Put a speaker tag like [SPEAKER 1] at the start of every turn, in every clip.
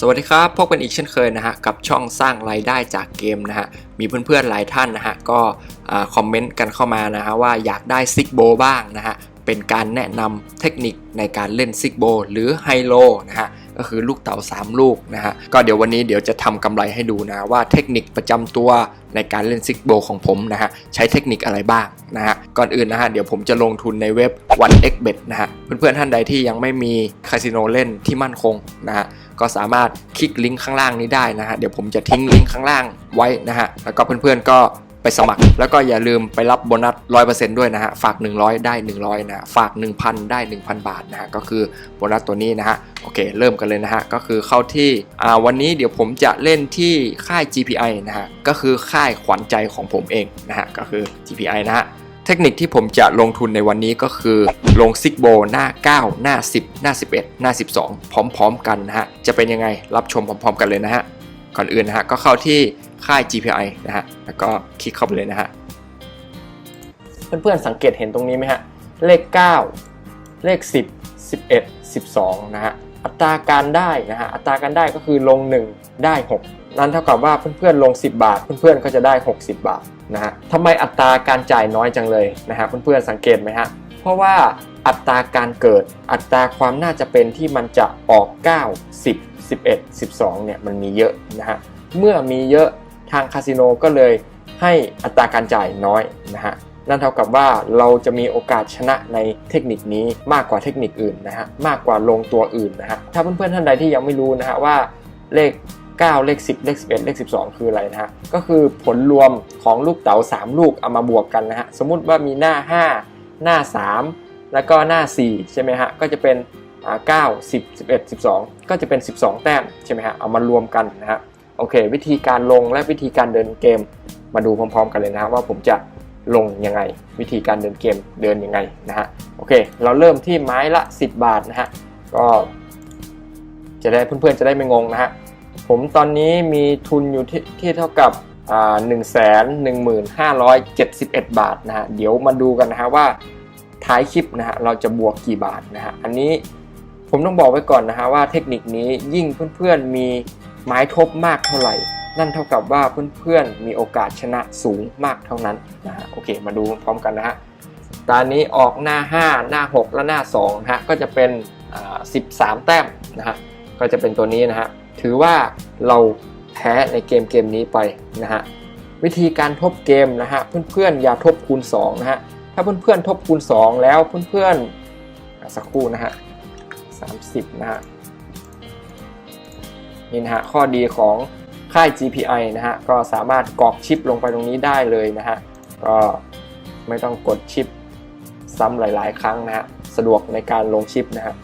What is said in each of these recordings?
[SPEAKER 1] สวัสดีครับพบกันอีกเช่นเคยนะฮะกับช่องสร้างรายได้จากเกมนะฮะมีเพื่อนๆหลายท่านนะฮะก็คอมเมนต์กันเข้ามานะฮะว่าอยากได้ซิกโบบ้างนะฮะเป็นการแนะนำเทคนิคในการเล่นซิกโบหรือไฮโลนะฮะก็คือลูกเต๋า3 ลูกนะฮะก็เดี๋ยววันนี้เดี๋ยวจะทำกำไรให้ดูนะว่าเทคนิคประจำตัวในการเล่นซิกโบของผมนะฮะใช้เทคนิคอะไรบ้างนะฮะก่อนอื่นนะฮะเดี๋ยวผมจะลงทุนในเว็บ 1xbet นะฮะเพื่อนๆท่านใดที่ยังไม่มีคาสิโนเล่นที่มั่นคงนะฮะ ก็สามารถคลิกลิงก์ข้างล่างนี้ได้นะฮะเดี๋ยวผมจะทิ้งลิงก์ข้างล่างไว้นะฮะแล้วก็เพื่อนๆก็ไปสมัคร แล้วก็อย่าลืมไปรับโบนัส 100%ด้วยนะฮะฝาก 100 ได้ 100นะฝาก 1,000 ได้ 1,000 บาทนะฮะก็คือโบนัสตัวนี้นะฮะโอเค เริ่มกันเลยนะฮะก็คือเข้าที่อ่าวันนี้เดี๋ยวผมจะเล่นที่ค่าย GPI นะฮะก็คือค่ายขวัญใจของผมเองนะฮะก็คือ GPI นะฮะ เทคนิคที่ผมจะลงทุนในวันนี้ก็คือลงซิกโบหน้า 9 หน้า 10 หน้า 11 หน้า 12 พร้อมๆ กันนะฮะ จะเป็นยังไงรับชมพร้อมๆ กันเลยนะฮะ ก่อนอื่นนะฮะ ก็เข้าที่ค่าย GPI นะฮะ แล้วก็คลิกเข้าไปเลยนะฮะ เพื่อนๆสังเกตเห็นตรงนี้ไหมฮะ เลข 9 เลข 10 11 12 นะฮะ อัตราการได้นะฮะ อัตราการได้ก็คือลง 1 ได้ 6 นั่นเท่ากับว่าเพื่อนๆลง 10 บาท เพื่อนๆก็จะได้ 60 บาทนะฮะทำไมอัตราการจ่ายน้อยจังเลยนะฮะเพื่อนๆสังเกตไหมฮะเพราะว่าอัตราการเกิดอัตราความน่าจะเป็นที่มันจะออก 9 10 11 12เนี่ยมันมีเยอะนะฮะเมื่อมีเยอะทางคาสิโนก็เลยให้อัตราการจ่ายน้อยนะฮะนั่นเท่ากับว่าเราจะมีโอกาสชนะในเทคนิคนี้มากกว่าเทคนิคอื่นนะฮะมากกว่าลงตัวอื่นนะฮะถ้าเพื่อนๆท่านใดที่ยังไม่รู้นะฮะว่าเลข 9 เลข 10 เลข 11 เลข 12 คืออะไรนะฮะ ก็คือผลรวมของลูกเต๋า 3 ลูกเอามาบวกกันนะฮะ สมมุติว่ามีหน้า 5 หน้า 3 แล้วก็หน้า 4 ใช่ไหมฮะ ก็จะเป็นอ่า9 10 11 12ก็จะเป็น 12 แต้มใช่ไหมฮะ เอามารวมกันนะฮะ โอเค วิธีการลงและวิธีการเดินเกม มาดูพร้อม ๆ กันเลยนะฮะว่าผมจะลงยังไง วิธีการเดินเกมเดินยังไงนะฮะ โอเค เราเริ่มที่ไม้ละ 10 บาทนะฮะ ก็จะได้เพื่อนๆจะได้ไม่งงนะฮะ ผมตอนนี้มีทุนอยู่ที่ที่เท่ากับหนึ่งแสนหนึ่งหมื่นห้าร้อยเจ็ดสิบเอ็ดบาทนะฮะเดี๋ยวมาดูกันนะฮะว่าท้ายคลิปนะฮะเราจะบวกกี่บาทนะฮะอันนี้ผมต้องบอกไว้ก่อนนะฮะว่าเทคนิคนี้ยิ่งเพื่อนๆมีไม้ทบมากเท่าไหร่ นั่นเท่ากับว่าเพื่อนๆมีโอกาสชนะสูงมากเท่านั้นนะฮะโอเค มาดูพร้อมกันนะฮะตอนนี้ออกหน้า 5 หน้า 6 และหน้า2นะฮะก็จะเป็นอ่า13 แต้มนะฮะก็จะเป็นตัวนี้นะฮะ ถือว่าเราแพ้ในเกมเกมนี้ไปนะฮะวิธีการทบเกมนะฮะเพื่อนๆอย่าทบคูณ2นะฮะถ้าเพื่อนๆทบคูณ 2 แล้วเพื่อนๆสักครู่นะฮะ30นะฮะนี่นะฮะข้อดีของค่าย GPI นะฮะก็สามารถกรอกชิปลงไปตรงนี้ได้เลยนะฮะก็ไม่ต้องกดชิปซ้ำหลาย ๆ ครั้งนะฮะสะดวกในการลงชิปนะฮะ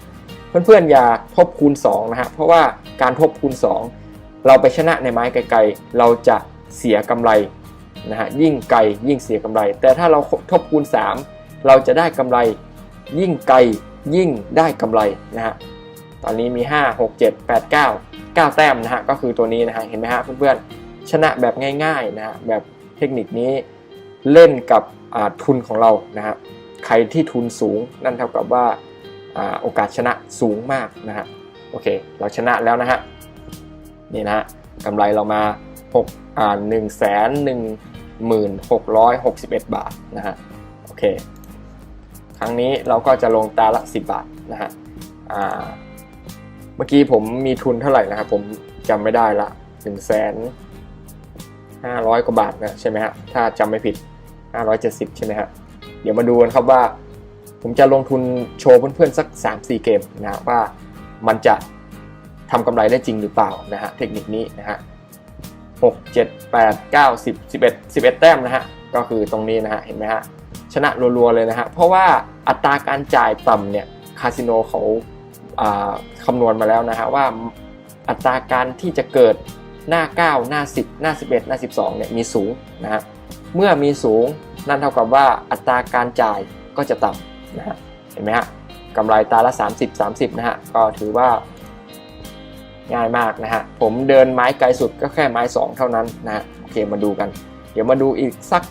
[SPEAKER 1] เพื่อนๆอย่าทบคูณ2นะฮะเพราะว่าการทบคูณ 2 เราไปชนะในไม้ไกลๆ เราจะเสียกำไรนะฮะยิ่งไกลยิ่งเสียกำไร แต่ถ้าเราทบคูณ 3 เราจะได้กำไร ยิ่งไกลยิ่งได้กำไรนะฮะตอนนี้มี 5 6 7 8 9 9 แต้มนะฮะก็คือตัวนี้นะฮะเห็นไหมฮะเพื่อนๆชนะแบบง่ายๆนะฮะแบบเทคนิคนี้เล่นกับทุนของเรานะฮะใครที่ทุนสูงนั่นเท่ากับว่า โอกาสชนะสูงมากนะฮะโอเค เราชนะแล้วนะฮะนี่นะฮะกำไรเรามา6อ่า1 1 6 6 1 บาทนะฮะโอเค ครั้งนี้เราก็จะลงตาละ 10 บาทนะฮะอ่าเมื่อกี้ผมมีทุนเท่าไหร่นะครับผมจำไม่ได้ละ1 5 0 0 0 กว่าบาทนะใช่ไหมฮะถ้าจำไม่ผิด 570 ใช่ไหมฮะเดี๋ยวมาดูกันครับว่า ผมจะลงทุนโชว์เพื่อนๆสัก 3-4 เกมนะว่ามันจะทำกำไรได้จริงหรือเปล่านะฮะเทคนิคนี้นะฮะ6 7 8 9 10 11 11 แต้มนะฮะก็คือตรงนี้นะฮะเห็นไหมฮะชนะรัวๆเลยนะฮะเพราะว่าอัตราการจ่ายต่ำเนี่ยคาสิโนเขาคำนวณมาแล้วนะฮะว่าอัตราการที่จะเกิดหน้า 9 หน้า 10 หน้า 11 หน้า 12เนี่ยมีสูงนะฮะเมื่อมีสูงนั่นเท่ากับว่าอัตราการจ่ายก็จะต่ำ นะฮะเห็นไหมฮะกำไรตาละ 30 30 นะฮะ ก็ถือว่าง่ายมากนะฮะ ผมเดินไม้ไกลสุดก็แค่ไม้ 2 เท่านั้นนะฮะโอเคมาดูกัน เดี๋ยวมาดูอีกสัก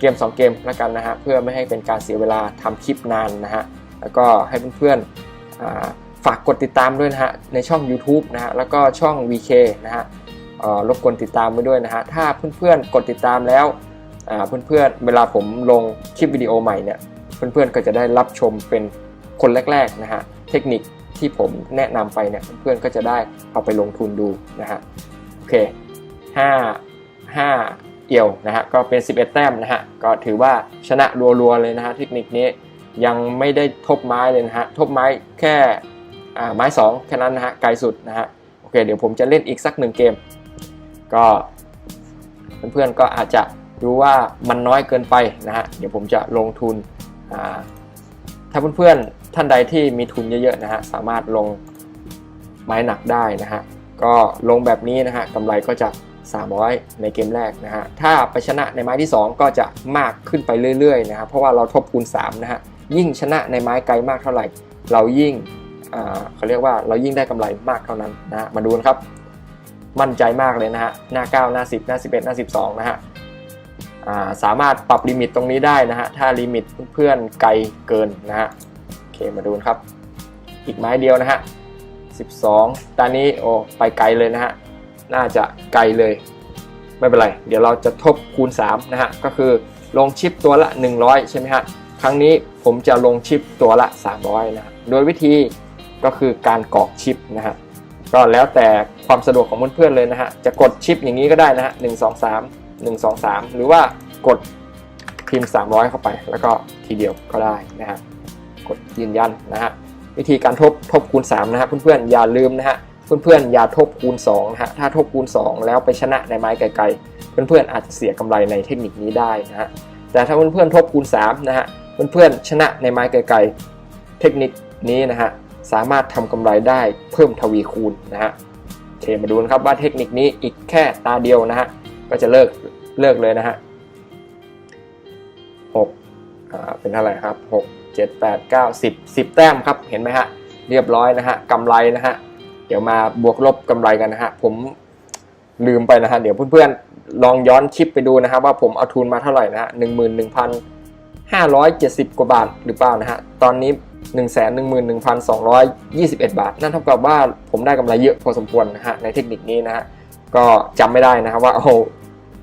[SPEAKER 1] เกม 2 เกมแล้วกันนะฮะ เพื่อไม่ให้เป็นการเสียเวลาทำคลิปนานนะฮะ แล้วก็ให้เพื่อนๆฝากกดติดตามด้วยนะฮะ ในช่อง YouTube นะฮะ แล้วก็ช่อง VK นะฮะรบกวนติดตามไปด้วยนะฮะ ถ้าเพื่อนๆกดติดตามแล้วเพื่อนๆเวลาผมลงคลิปวิดีโอใหม่เนี่ย เพื่อนๆก็จะได้รับชมเป็นคนแรกๆนะฮะเทคนิคที่ผมแนะนำไปเนี่ยเพื่อนๆก็จะได้เอาไปลงทุนดูนะฮะโอเค5 5เอี่ยวนะฮะก็เป็น 11 แต้มนะฮะก็ถือว่าชนะรัวๆเลยนะฮะเทคนิคนี้ยังไม่ได้ทบไม้เลยนะฮะทบไม้แค่ไม้สองแค่นั้นนะฮะไกลสุดนะฮะโอเคเดี๋ยวผมจะเล่นอีกสักหนึ่งเกม ก็เพื่อนๆก็อาจจะรู้ว่ามันน้อยเกินไปนะฮะเดี๋ยวผมจะลงทุน ถ้าเพื่อนๆท่านใดที่มีทุนเยอะๆนะฮะสามารถลงไม้หนักได้นะฮะก็ลงแบบนี้นะฮะกำไรก็จะ 300 ในเกมแรกนะฮะถ้าไปชนะในไม้ที่ 2 ก็จะมากขึ้นไปเรื่อยๆนะครับเพราะว่าเราทบคูณ3นะฮะยิ่งชนะในไม้ไกลมากเท่าไหร่ เรายิ่งเขาเรียกว่าเรายิ่งได้กำไรมากเท่านั้นนะฮะมาดูนะครับ มั่นใจมากเลยนะฮะหน้า 9 หน้า 10 หน้า 11 หน้า 12 นะฮะ สามารถปรับลิมิตตรงนี้ได้นะฮะ ถ้าลิมิตเพื่อนๆไกลเกินนะฮะ โอเคมาดูนะครับ อีกไม้เดียวนะฮะ 12 ตอนนี้โอ้ไปไกลเลยนะฮะ น่าจะไกลเลย ไม่เป็นไร เดี๋ยวเราจะทบคูณ 3 นะฮะ ก็คือลงชิปตัวละ 100 ใช่ไหมฮะ ครั้งนี้ผมจะลงชิปตัวละ 300 นะฮะโดยวิธีก็คือการกรอกชิปนะฮะ ก็แล้วแต่ความสะดวกของเพื่อนๆเลยนะฮะ จะกดชิปอย่างนี้ก็ได้นะฮะหนึ่ง สองสามหนึ่งสองสามหรือว่ากดพิมพ์ 300 เข้าไป แล้วก็ทีเดียวก็ได้นะฮะกดยืนยันนะฮะวิธีการทบทบคูณ 3 นะฮะเพื่อนๆอย่าลืมนะฮะเพื่อนๆอย่าทบคูณ2นะฮะถ้าทบคูณ 2 แล้วไปชนะในไม้ไกลๆเพื่อนๆอาจจะเสียกำไรในเทคนิคนี้ได้นะฮะแต่ถ้าเพื่อนๆทบคูณ3นะฮะเพื่อนๆชนะในไม้ไกลๆเทคนิคนี้นะฮะสามารถทำกำไรได้เพิ่มทวีคูณนะฮะโอเคมาดูนะครับว่าเทคนิคนี้อีกแค่ตาเดียวนะฮะ ก็จะเลิกเลิกเลยนะฮะหกอ่าเป็นเท่าไหร่ครับหกเจ็ดแปดเก้าสิบสิบแต้มครับเห็นไหมฮะเรียบร้อยนะฮะกำไรนะฮะเดี๋ยวมาบวกลบกำไรกันนะฮะผมลืมไปนะฮะเดี๋ยวเพื่อนๆลองย้อนคลิปไปดูนะครับว่าผมเอาทุนมาเท่าไหร่นะฮะหนึ่งหมื่นหนึ่งพันห้าร้อยเจ็ดสิบกว่าบาทหรือเปล่านะฮะตอนนี้1 1 1 2 2 1 บาท นั่นเท่ากับว่าผมได้กำไรเยอะพอสมควรนะฮะในเทคนิคนี้นะฮะ ก็จำไม่ได้นะครับว่าเอา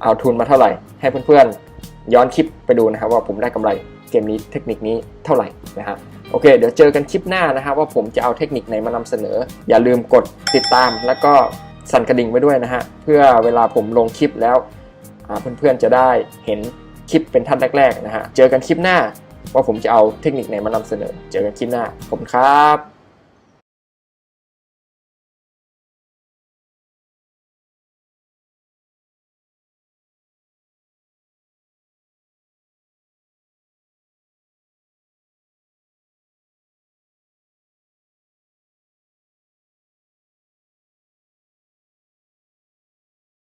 [SPEAKER 1] เอาทุนมาเท่าไหร่ ให้เพื่อนๆย้อนคลิปไปดูนะครับ ว่าผมได้กำไรเกมนี้เทคนิคนี้เท่าไหร่นะฮะโอเค เดี๋ยวเจอกันคลิปหน้านะครับ ว่าผมจะเอาเทคนิคไหนมานำเสนอ อย่าลืมกดติดตาม แล้วก็สั่นกระดิ่งไว้ด้วยนะฮะเพื่อเวลาผมลงคลิปแล้วเพื่อนๆจะได้เห็นคลิปเป็นท่านแรกๆนะฮะเจอกันคลิปหน้าว่าผมจะเอาเทคนิคไหนมานำเสนอ เจอกันคลิปหน้าผมครับ